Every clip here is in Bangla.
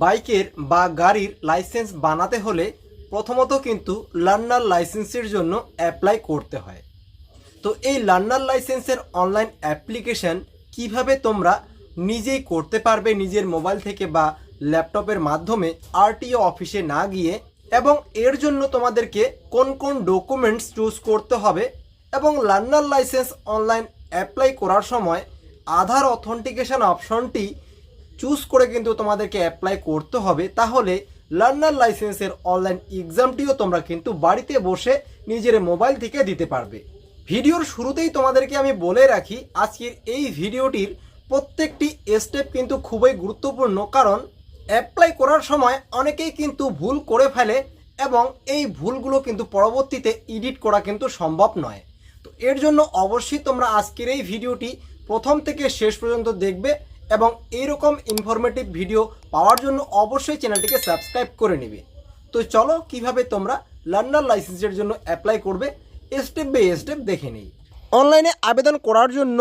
বাইকের বা গাড়ির লাইসেন্স বানাতে হলে প্রথমত কিন্তু লার্নার লাইসেন্সের জন্য অ্যাপ্লাই করতে হয়। তো এই লার্নার লাইসেন্সের অনলাইন অ্যাপ্লিকেশন কীভাবে তোমরা নিজেই করতে পারবে নিজের মোবাইল থেকে বা ল্যাপটপের মাধ্যমে আরটিও অফিসে না গিয়ে এবং এর জন্য তোমাদেরকে কোন কোন ডকুমেন্টস চুজ করতে হবে এবং লার্নার লাইসেন্স অনলাইন অ্যাপ্লাই করার সময় আধার অথেন্টিকেশন অপশনটি চুজ করে কিন্তু তোমাদেরকে অ্যাপ্লাই করতে হবে। তাহলে লার্নার লাইসেন্সের অনলাইন এক্সামটিও তোমরা কিন্তু বাড়িতে বসে নিজের মোবাইল থেকে দিতে পারবে। ভিডিওর শুরুতেই তোমাদেরকে আমি বলে রাখি, আজকের এই ভিডিওটির প্রত্যেকটি স্টেপ কিন্তু খুবই গুরুত্বপূর্ণ, কারণ অ্যাপ্লাই করার সময় অনেকেই কিন্তু ভুল করে ফেলে এবং এই ভুলগুলো কিন্তু পরবর্তীতে এডিট করা কিন্তু সম্ভব নয়। তো এর জন্য অবশ্যই তোমরা আজকের এই ভিডিওটি প্রথম থেকে শেষ পর্যন্ত দেখবে। এবং এইরকম ইনফরমেটিভ ভিডিও পাওয়ার জন্য অবশ্যই চ্যানেলটিকে সাবস্ক্রাইব করে নেবে। তো চলো কীভাবে তোমরা লার্নার লাইসেন্সের জন্য অ্যাপ্লাই করবে স্টেপ বাই স্টেপ দেখে নিই। অনলাইনে আবেদন করার জন্য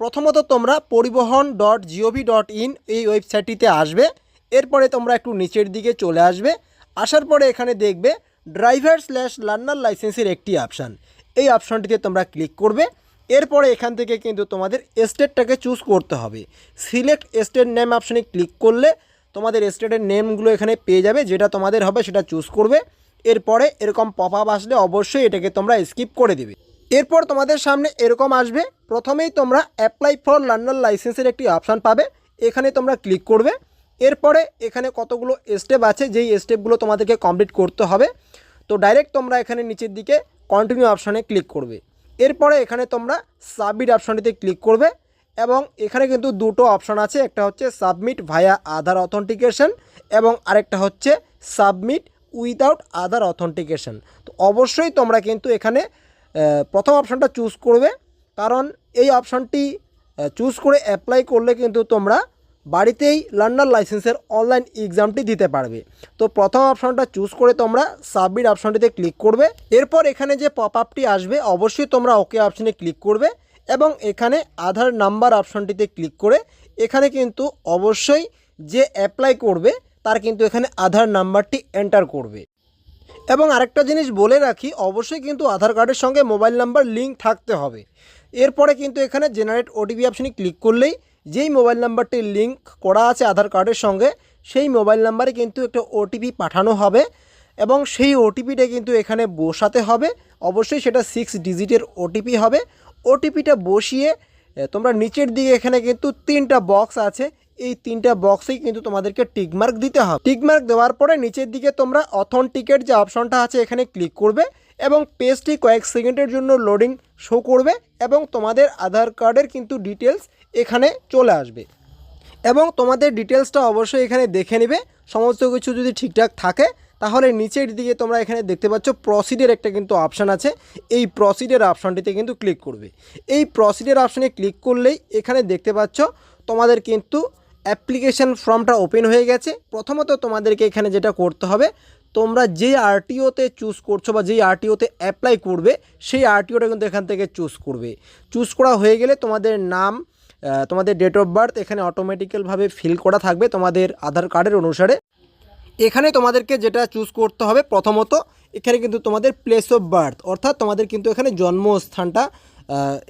প্রথমত তোমরা পরিবহন ডট জিওভি ডট ইন এই ওয়েবসাইটটিতে আসবে, এরপরে তোমরা একটু নিচের দিকে চলে আসবে, আসার পরে এখানে দেখবে ড্রাইভার স্ল্যাশ লার্নার লাইসেন্সের একটি অপশান এই অপশানটিতে তোমরা ক্লিক করবে এরপরে এখান থেকে কিন্তু তোমাদের স্টেটটাকে চুজ করতে হবে। সিলেক্ট স্টেট নেম অপশানে ক্লিক করলে তোমাদের স্টেটের নেমগুলো এখানে পেয়ে যাবে, যেটা তোমাদের হবে সেটা চুজ করবে। এরপরে এরকম পপ আসলে অবশ্যই এটাকে তোমরা স্কিপ করে দেবে। এরপর তোমাদের সামনে এরকম আসবে, প্রথমেই তোমরা অ্যাপ্লাই ফর লার্নার লাইসেন্সের একটি অপশান পাবে, এখানে তোমরা ক্লিক করবে। এরপরে এখানে কতগুলো স্টেপ আছে, যেই স্টেপগুলো তোমাদেরকে কমপ্লিট করতে হবে। তো ডাইরেক্ট তোমরা এখানে নিচের দিকে কন্টিনিউ অপশানে ক্লিক করবে। এরপরে এখানে তোমরা সাবমিট অপশানটিতে ক্লিক করবে এবং এখানে কিন্তু দুটো অপশান আছে, একটা হচ্ছে সাবমিট ভায়া আধার অথেন্টিকেশন এবং আরেকটা হচ্ছে সাবমিট উইদাউট আধার অথেন্টিকেশন তো অবশ্যই তোমরা কিন্তু এখানে প্রথম অপশানটা চুজ করবে, কারণ এই অপশানটি চুজ করে অ্যাপ্লাই করলে কিন্তু তোমরা বাড়িতেই লার্নার লাইসেন্সের অনলাইন এক্সামটি দিতে পারবে। তো প্রথম অপশানটা চুজ করে তোমরা সাবমিট অপশানটিতে ক্লিক করবে। এরপর এখানে যে পপ আপটি আসবে, অবশ্যই তোমরা ওকে অপশানে ক্লিক করবে এবং এখানে আধার নাম্বার অপশানটিতে ক্লিক করে এখানে কিন্তু অবশ্যই যে অ্যাপ্লাই করবে, তার কিন্তু এখানে আধার নাম্বারটি এন্টার করবে। এবং আরেকটা জিনিস বলে রাখি, অবশ্যই কিন্তু আধার কার্ডের সঙ্গে মোবাইল নাম্বার লিঙ্ক থাকতে হবে। এরপরে কিন্তু এখানে জেনারেট ওটিপি অপশানে ক্লিক করলেই যেই মোবাইল নাম্বারটি লিঙ্ক করা আছে আধার কার্ডের সঙ্গে, সেই মোবাইল নাম্বারে কিন্তু একটা ওটিপি পাঠানো হবে এবং সেই ওটিপিটা কিন্তু এখানে বসাতে হবে। অবশ্যই সেটা সিক্স ডিজিটের ওটিপি হবে। ওটিপিটা বসিয়ে তোমরা নিচের দিকে এখানে কিন্তু তিনটা বক্স আছে। এই তিনটা বক্সেই কিন্তু তোমাদেরকে টিকমার্ক দিতে হবে। টিকমার্ক দেওয়ার পরে নিচের দিকে তোমরা অথেন্টিকেট যে অপশনটা আছে, এখানে ক্লিক করবে। এবং পেজটি কয়েক সেকেন্ডের জন্য লোডিং শো করবে এবং তোমাদের আধার কার্ডের কিন্তু ডিটেলস এখানে চলে আসবে। এবং তোমাদের ডিটেলসটা অবশ্যই এখানে দেখে নেবে। সমস্ত কিছু যদি ঠিকঠাক থাকে, তাহলে নিচের দিকে তোমরা এখানে দেখতে পাচ্ছ প্রসিডের একটা কিন্তু অপশান আছে। এই প্রসিডের অপশানটিতে কিন্তু ক্লিক করবে। এই প্রসিডের অপশানে ক্লিক করলেই এখানে দেখতে পাচ্ছ তোমাদের কিন্তু অ্যাপ্লিকেশন ফর্মটা ওপেন হয়ে গেছে। প্রথমত তোমাদেরকে এখানে যেটা করতে হবে তোমরা যেই আরটিওতে চুজ করছ বা যেই আরটিওতে অ্যাপ্লাই করবে, সেই আরটিওটা কিন্তু এখান থেকে চুজ করবে। চুজ করা হয়ে গেলে তোমাদের নাম তোমাদের ডেট অফ বার্থ এখানে অটোমেটিক্যালভাবে ফিল করা থাকবে তোমাদের আধার কার্ডের অনুসারে। এখানে তোমাদেরকে যেটা চুজ করতে হবে প্রথমত, এখানে কিন্তু তোমাদের প্লেস অফ বার্থ অর্থাৎ তোমাদের কিন্তু এখানে জন্মস্থানটা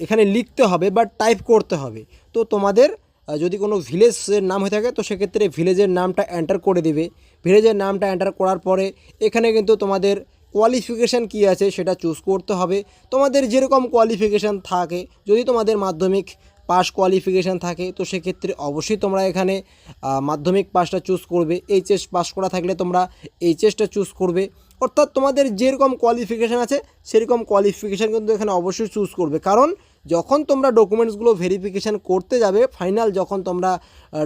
এখানে লিখতে হবে বা টাইপ করতে হবে। তো তোমাদের যদি কোনো ভিলেজের নাম হয়ে থাকে, তো সেক্ষেত্রে ভিলেজের নামটা এন্টার করে দেবে। ভিলেজের নামটা এন্টার করার পরে এখানে কিন্তু তোমাদের কোয়ালিফিকেশান কী আছে সেটা চুজ করতে হবে। তোমাদের যেরকম কোয়ালিফিকেশান থাকে, যদি তোমাদের মাধ্যমিক পাস কোয়ালিফিকেশান থাকে, তো সেক্ষেত্রে অবশ্যই তোমরা এখানে মাধ্যমিক পাসটা চুজ করবে। এইচএস পাস করা থাকলে তোমরা এইচএসটা চুজ করবে। অর্থাৎ তোমাদের যেরকম কোয়ালিফিকেশান আছে, সেরকম কোয়ালিফিকেশান কিন্তু এখানে অবশ্যই চুজ করবে। কারণ যখন তোমরা ডকুমেন্টসগুলো ভেরিফিকেশান করতে যাবে ফাইনাল যখন তোমরা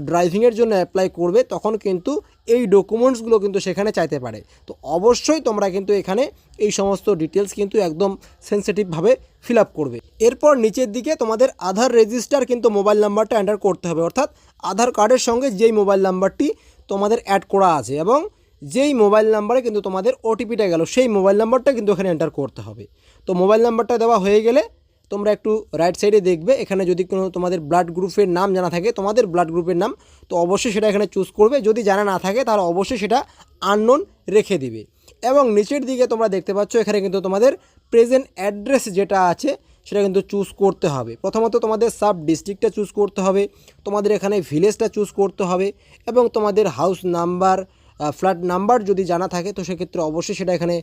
ড্রাইভিংয়ের জন্য অ্যাপ্লাই করবে, তখন কিন্তু এই ডকুমেন্টসগুলো কিন্তু সেখানে চাইতে পারে। তো অবশ্যই তোমরা কিন্তু এখানে এই সমস্ত ডিটেলস কিন্তু একদম সেন্সিটিভভাবে ফিল আপ করবে। এরপর নিচের দিকে তোমাদের আধার রেজিস্টার কিন্তু মোবাইল নাম্বারটা এন্টার করতে হবে। অর্থাৎ আধার কার্ডের সঙ্গে যেই মোবাইল নাম্বারটি তোমাদের অ্যাড করা আছে এবং যেই মোবাইল নাম্বারে কিন্তু তোমাদের ওটিপিটা গেল, সেই মোবাইল নাম্বারটা কিন্তু এখানে এন্টার করতে হবে। তো মোবাইল নাম্বারটা দেওয়া হয়ে গেলে তোমরা একটু রাইট সাইডে দেখবে, এখানে যদি কোনো তোমাদের ব্লাড গ্রুপের নাম জানা থাকে, তোমাদের ব্লাড গ্রুপের নাম, তো অবশ্যই সেটা এখানে চুজ করবে। যদি জানা না থাকে, তাহলে অবশ্যই সেটা আননোন রেখে দিবে। এবং নিচের দিকে তোমরা দেখতে পাচ্ছ, এখানে কিন্তু তোমাদের প্রেজেন্ট অ্যাড্রেস যেটা আছে, সেটা কিন্তু চুজ করতে হবে। প্রথমত তোমাদের সাব ডিস্ট্রিক্টটা চুজ করতে হবে, তোমাদের এখানে ভিলেজটা চুজ করতে হবে, এবং তোমাদের হাউস নাম্বার ফ্ল্যাট নাম্বার যদি জানা থাকে, তো সেক্ষেত্রে অবশ্যই সেটা এখানে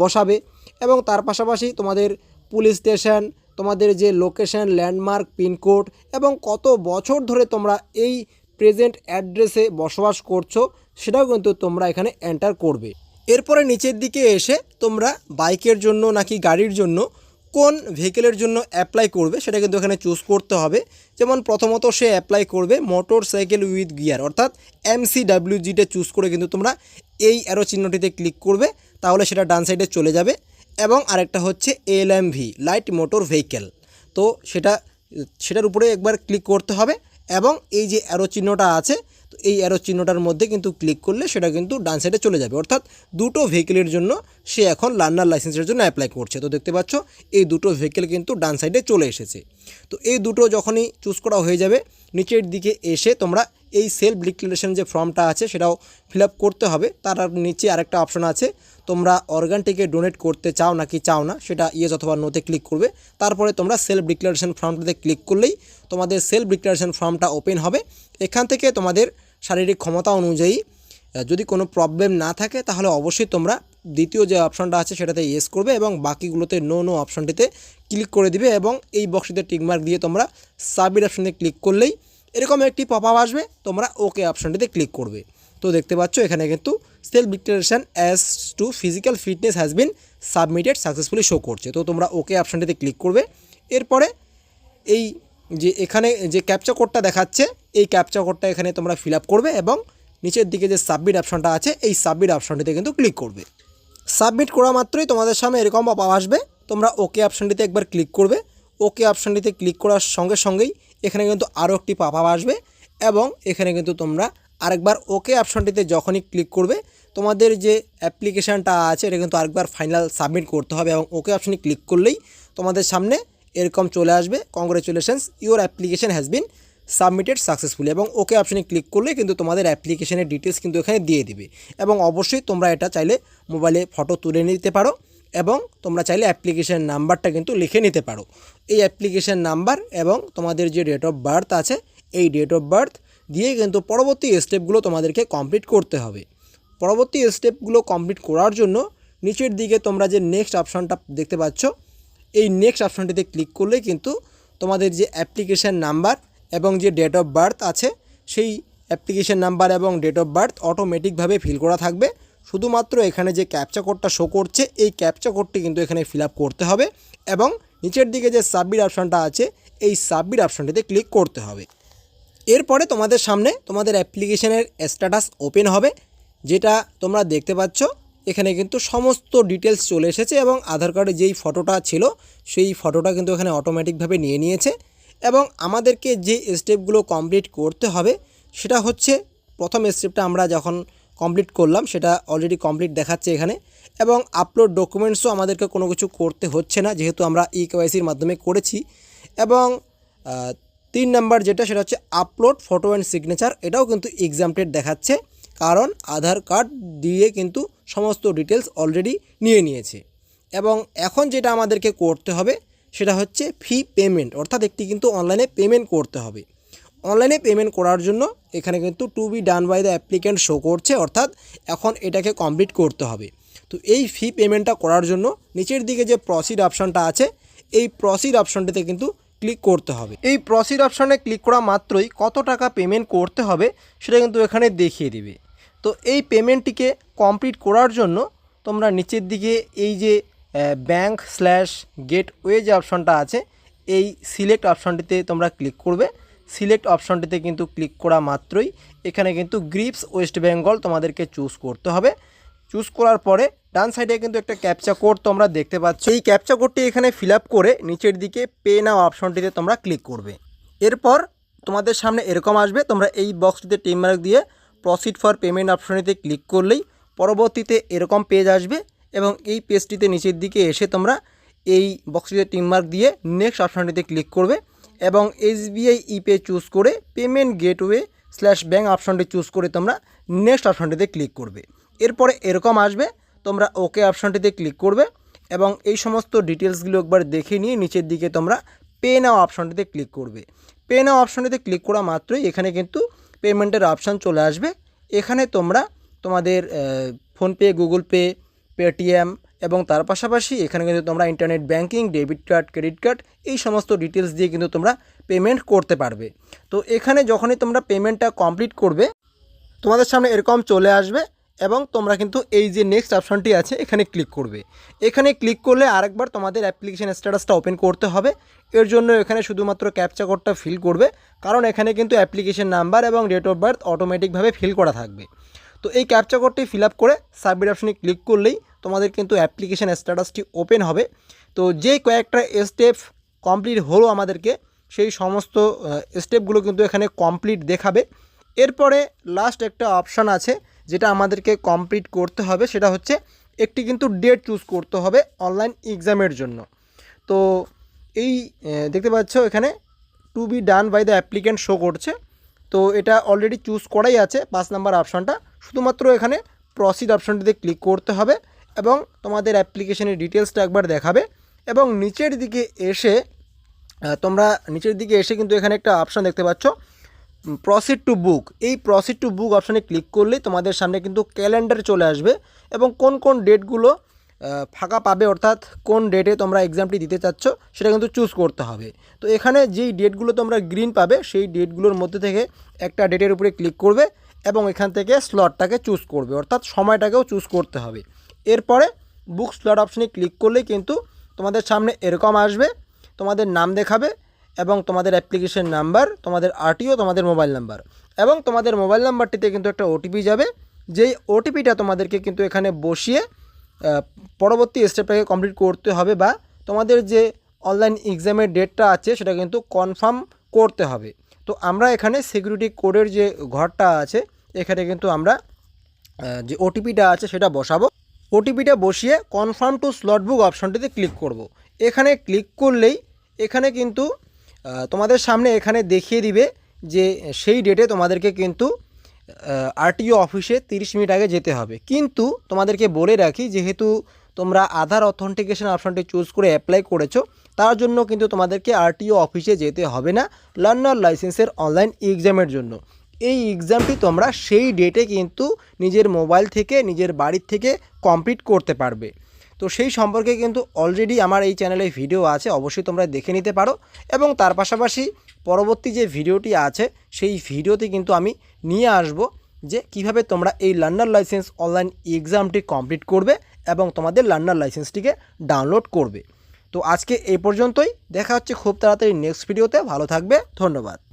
বসাবে। এবং তার পাশাপাশি তোমাদের পুলিশ স্টেশন তোমাদের যে লোকেশন ল্যান্ডমার্ক পিনকোড এবং কত বছর ধরে তোমরা এই প্রেজেন্ট অ্যাড্রেসে বসবাস করছ, সেটাও কিন্তু তোমরা এখানে এন্টার করবে। এরপরে নিচের দিকে এসে তোমরা বাইকের জন্য নাকি গাড়ির জন্য কোন ভেহিকেলের জন্য অ্যাপ্লাই করবে, সেটা কিন্তু এখানে চুজ করতে হবে। যেমন প্রথমত সে অ্যাপ্লাই করবে মোটর সাইকেল উইথ গিয়ার অর্থাৎ এমসিডাব্লিউজিটা চুজ করে কিন্তু তোমরা এই অ্যারো চিহ্নটিতে ক্লিক করবে, তাহলে সেটা ডান সাইডে চলে যাবে। এবং আরেকটা হচ্ছে এলএমভি লাইট মোটর ভেহিকেল তো সেটা, সেটার উপরে একবার ক্লিক করতে হবে এবং এই যে অ্যারো চিহ্নটা আছে, তো এই অ্যারো চিহ্নটার মধ্যে কিন্তু ক্লিক করলে সেটা কিন্তু ডান সাইডে চলে যাবে। অর্থাৎ দুটো ভেহিকেলের জন্য সে এখন লার্নার লাইসেন্সের জন্য অ্যাপ্লাই করছে। তো দেখতে পাচ্ছ, এই দুটো ভেহিকেল কিন্তু ডান সাইডে চলে এসেছে। তো এই দুটো যখনই চুজ করা হয়ে যাবে, নিচের দিকে এসে তোমরা এই সেলফ ডিক্লারেশন যে ফর্মটা আছে, সেটাও ফিল করতে হবে। তার নিচে আরেকটা অপশন আছে তোমরা অর্গানটিকে ডোনেট করতে চাও নাকি চাও না, সেটা ইয়েস অথবা নোতে ক্লিক করবে। তারপরে তোমরা সেলফ ডিক্লারেশন ফর্মটাতে ক্লিক করলেই তোমাদের সেলফ ডিক্লারেশন ফর্মটা ওপেন হবে। এখান থেকে তোমাদের শারীরিক ক্ষমতা অনুযায়ী যদি কোনো প্রবলেম না থাকে, তাহলে অবশ্যই তোমরা দ্বিতীয় যে অপশনটা আছে সেটাতে ইয়েস করবে এবং বাকিগুলোতে নো নো অপশনটিতে ক্লিক করে দিবে এবং এই বক্সটিতে টিকমার্ক দিয়ে তোমরা সাবমিট অপশনে ক্লিক করলেই এরকম একটি পপ আপ আসবে, তোমরা ওকে অপশনটিতে ক্লিক করবে। তো দেখতে পাচ্ছ, এখানে কিন্তু self declaration as to physical fitness has been submitted successfully show করছে। তো তোমরা ওকে অপশনটিতে ক্লিক করবে। এরপরে এই যে এখানে যে ক্যাপচা কোডটা দেখাচ্ছে, এই ক্যাপচা কোডটা এখানে তোমরা ফিল করবে এবং নিচের দিকে যে সাবমিট অপশনটা আছে, এই সাবমিট অপশনটিতে কিন্তু ক্লিক করবে। সাবমিট করা মাত্রই তোমাদের সামনে এরকম পপ আসবে। তোমরা ওকে অপশনটিতে একবার ক্লিক করবে। ওকে অপশনটিতে ক্লিক করার সঙ্গে সঙ্গেই এখানে কিন্তু আরও একটি পাপ আসবে এবং এখানে কিন্তু তোমরা আরেকবার ওকে অপশনটিতে যখনই ক্লিক করবে, তোমাদের যে অ্যাপ্লিকেশানটা আছে, এটা কিন্তু আরেকবার ফাইনাল সাবমিট করতে হবে এবং ওকে অপশনে ক্লিক করলেই তোমাদের সামনে এরকম চলে আসবে congratulations your application has been submitted successfully এবং ওকে অপশনে ক্লিক করলে কিন্তু তোমাদের অ্যাপ্লিকেশানের ডিটেলস কিন্তু এখানে দিয়ে দিবে। এবং অবশ্যই তোমরা এটা চাইলে মোবাইলে ফটো তুলে নিতে পারো এবং তোমরা চাইলে অ্যাপ্লিকেশান নাম্বারটা কিন্তু লিখে নিতে পারো। এই অ্যাপ্লিকেশান নাম্বার এবং তোমাদের যে ডেট অফ বার্থ আছে, এই ডেট অফ বার্থ দিয়ে কিন্তু পরবর্তী স্টেপগুলো তোমাদেরকে কমপ্লিট করতে হবে। পরবর্তী স্টেপগুলো কমপ্লিট করার জন্য নিচের দিকে তোমরা যে নেক্সট অপশনটা দেখতে পাচ্ছ, এই নেক্সট অপশনটিতে ক্লিক করলেই কিন্তু তোমাদের যে অ্যাপ্লিকেশান নাম্বার এবং যে ডেট অফ বার্থ আছে, সেই অ্যাপ্লিকেশান নাম্বার এবং ডেট অফ বার্থ অটোমেটিকভাবে ফিল করা থাকবে। শুধুমাত্র এখানে যে ক্যাপচা কোডটা শো করছে, এই ক্যাপচা কোডটি কিন্তু এখানে ফিল করতে হবে এবং নিচের দিকে যে সাবমিট অপশনটা আছে, এই সাবমিট অপশনটিতে ক্লিক করতে হবে। এরপরে তোমাদের সামনে তোমাদের অ্যাপ্লিকেশনের স্ট্যাটাস ওপেন হবে, যেটা তোমরা দেখতে পাচ্ছ। এখানে কিন্তু সমস্ত ডিটেলস চলে এসেছে এবং আধার কার্ডে যেই ফটোটা ছিল, সেই ফটোটা কিন্তু এখানে অটোমেটিকভাবে নিয়ে নিয়েছে। এবং আমাদেরকে যে স্টেপগুলো কমপ্লিট করতে হবে, সেটা হচ্ছে প্রথম স্টেপটা আমরা যখন কমপ্লিট করলাম, সেটা অলরেডি কমপ্লিট দেখাচ্ছে এখানে। এবং আপলোড ডকুমেন্টসও আমাদেরকে কোনো কিছু করতে হচ্ছে না, যেহেতু আমরা ই কেওয়াইসির মাধ্যমে করেছি। এবং তিন নাম্বার যেটা, সেটা হচ্ছে আপলোড ফটো অ্যান্ড সিগনেচার এটাও কিন্তু এক্সামটেড দেখাচ্ছে, কারণ আধার কার্ড দিয়ে কিন্তু সমস্ত ডিটেলস অলরেডি নিয়ে নিয়েছে। এবং এখন যেটা আমাদেরকে করতে হবে, সেটা হচ্ছে ফি পেমেন্ট অর্থাৎ একটি কিন্তু অনলাইনে পেমেন্ট করতে হবে। অনলাইনে পেমেন্ট করার জন্য এখানে কিন্তু to be done by the applicant show করছে, অর্থাৎ এখন এটাকে কমপ্লিট করতে হবে। তো এই ফি পেমেন্টটা করার জন্য নিচের দিকে যে প্রসিড অপশানটা আছে, এই প্রসিড অপশানটিতে কিন্তু ক্লিক করতে হবে। এই প্রসিড অপশানে ক্লিক করা মাত্রই কত টাকা পেমেন্ট করতে হবে সেটা কিন্তু এখানে দেখিয়ে দিবে। তো এই পেমেন্টটিকে কমপ্লিট করার জন্য তোমরা নিচের দিকে এই যে ব্যাংক স্ল্যাশ গেটওয়ে যে অপশানটা আছে, এই সিলেক্ট অপশানটিতে তোমরা ক্লিক করবে। সিলেক্ট অপশানটিতে কিন্তু ক্লিক করা মাত্রই এখানে কিন্তু গ্রিপস ওয়েস্ট বেঙ্গল তোমাদেরকে চুজ করতে হবে। চুজ করার পরে ডান সাইডে কিন্তু একটা ক্যাপচা কোড তোমরা দেখতে পাচ্ছ। এই ক্যাপচা কোডটি এখানে ফিল করে নিচের দিকে পে নাও অপশনটিতে তোমরা ক্লিক করবে। এরপর তোমাদের সামনে এরকম আসবে, তোমরা এই বক্সটিতে টিম মার্ক দিয়ে প্রসিড ফর পেমেন্ট অপশনটিতে ক্লিক করলেই পরবর্তীতে এরকম পেজ আসবে এবং এই পেজটিতে নিচের দিকে এসে তোমরা এই বক্সটিতে টিম মার্ক দিয়ে নেক্সট অপশানটিতে ক্লিক করবে এবং এসবিআই ইপে চুজ করে পেমেন্ট গেটওয়ে স্ল্যাশ ব্যাঙ্ক অপশানটি চুজ করে তোমরা নেক্সট অপশানটিতে ক্লিক করবে। এরপরে এরকম আসবে, তোমরা ওকে অপশানটিতে ক্লিক করবে এবং এই সমস্ত ডিটেলসগুলো একবার দেখে নিয়ে নিচের দিকে তোমরা পে নাও অপশানটিতে ক্লিক করবে। পে নাও অপশানটিতে ক্লিক করা মাত্রই এখানে কিন্তু পেমেন্টের অপশান চলে আসবে। এখানে তোমরা তোমাদের ফোনপে, গুগল পে, পেটিএম এবং তার পাশাপাশি এখানে কিন্তু তোমরা internet banking debit card, credit card এই সমস্ত ডিটেলস দিয়ে কিন্তু তোমরা পেমেন্ট করতে পারবে। তো এখানে যখনই তোমরা পেমেন্টটা কমপ্লিট করবে, তোমাদের সামনে এরকম চলে আসবে। এবং তোমরা কিন্তু এই যে নেক্সট অপশনটি আছে, এখানে ক্লিক করবে। এখানে ক্লিক করলে আরেকবার তোমাদের অ্যাপ্লিকেশান স্ট্যাটাসটা ওপেন করতে হবে। এর জন্য এখানে শুধুমাত্র ক্যাপচা কোডটা ফিল করবে, কারণ এখানে কিন্তু অ্যাপ্লিকেশান নাম্বার এবং ডেট অফ বার্থ অটোমেটিকভাবে ফিল করা থাকবে। তো এই ক্যাপচা কোডটি ফিল আপ করে সাবমিট অপশনে ক্লিক করলেই তোমাদের কিন্তু অ্যাপ্লিকেশন স্ট্যাটাসটি ওপেন হবে। তো যে কয়েকটা স্টেপ কমপ্লিট হলো আমাদেরকে, সেই সমস্ত স্টেপগুলো কিন্তু এখানে কমপ্লিট দেখাবে। এরপরে লাস্ট একটা অপশান আছে যেটা আমাদেরকে কমপ্লিট করতে হবে সেটা হচ্ছে একটি কিন্তু ডেট চুজ করতে হবে অনলাইন এক্সামের জন্য। তো এই দেখতে পাচ্ছ এখানে to be done by the applicant show করছে। তো এটা অলরেডি চুজ করাই আছে পাঁচ নাম্বার অপশানটা শুধুমাত্র এখানে প্রসিড অপশানটিতে ক্লিক করতে হবে এবং তোমাদের অ্যাপ্লিকেশনের ডিটেলসটা একবার দেখাবে এবং নিচের দিকে এসে তোমরা নিচের দিকে এসে কিন্তু এখানে একটা অপশান দেখতে পাচ্ছ। প্রসিড টু বুক এই প্রসিড টু বুক অপশানে ক্লিক করলেই তোমাদের সামনে কিন্তু ক্যালেন্ডার চলে আসবে এবং কোন কোন ডেটগুলো ফাঁকা পাবে অর্থাৎ কোন ডেটে তোমরা এক্সামটি দিতে চাচ্ছ সেটা কিন্তু চুজ করতে হবে। তো এখানে যেই ডেটগুলো তোমরা গ্রিন পাবে সেই ডেটগুলোর মধ্যে থেকে একটা ডেটের উপরে ক্লিক করবে এবং এখান থেকে স্লটটাকে চুজ করবে অর্থাৎ সময়টাকেও চুজ করতে হবে। এরপরে বুক স্লট অপশানে ক্লিক করলেই কিন্তু তোমাদের সামনে এরকম আসবে, তোমাদের নাম দেখাবে এবং তোমাদের অ্যাপ্লিকেশন নাম্বার তোমাদের আরটিও তোমাদের মোবাইল নাম্বার এবং তোমাদের মোবাইল নাম্বারটিতে কিন্তু একটা ওটিপি যাবে, যেই ওটিপিটা তোমাদেরকে কিন্তু এখানে বসিয়ে পরবর্তী স্টেপটাকে কমপ্লিট করতে হবে বা তোমাদের যে অনলাইন এক্সামের ডেটটা আছে, সেটা কিন্তু কনফার্ম করতে হবে। তো আমরা এখানে সিকিউরিটি কোডের যে ঘরটা আছে, এখানে কিন্তু আমরা যে ওটিপিটা আছে, সেটা বসাবো। ওটিপিটা বসিয়ে কনফার্ম টু স্লট বুক অপশনটিতে ক্লিক করব। এখানে ক্লিক করলেই, এখানে কিন্তু তোমাদের সামনে এখানে দেখিয়ে দিবে যে সেই ডেটে তোমাদেরকে কিন্তু আরটিও অফিসে তিরিশ মিনিট আগে যেতে হবে। কিন্তু তোমাদেরকে বলে রাখি, যেহেতু তোমরা আধার অথেন্টিকেশন অপশনটি চুজ করে অ্যাপ্লাই করেছ, তার জন্য কিন্তু তোমাদেরকে আরটিও অফিসে যেতে হবে না লার্নার লাইসেন্সের অনলাইন এক্সামের জন্য। এই এক্সামটি তোমরা সেই ডেটে কিন্তু নিজের মোবাইল থেকে, নিজের বাড়ির থেকে কমপ্লিট করতে পারবে। তো সেই সম্পর্কে কিন্তু অলরেডি আমার এই চ্যানেলে ভিডিও আছে, অবশ্যই তোমরা দেখে নিতে পারো। এবং তার পাশাপাশি পরবর্তী যে ভিডিওটি আছে, সেই ভিডিওতে কিন্তু আমি নিয়ে আসব যে কীভাবে তোমরা এই লার্নার লাইসেন্স অনলাইন এক্সামটি কমপ্লিট করবে এবং তোমাদের লার্নার লাইসেন্সটিকে ডাউনলোড করবে। তো আজকে এই পর্যন্তই। দেখা হচ্ছে খুব তাড়াতাড়ি নেক্সট ভিডিওতে ভালো থাকবে। ধন্যবাদ।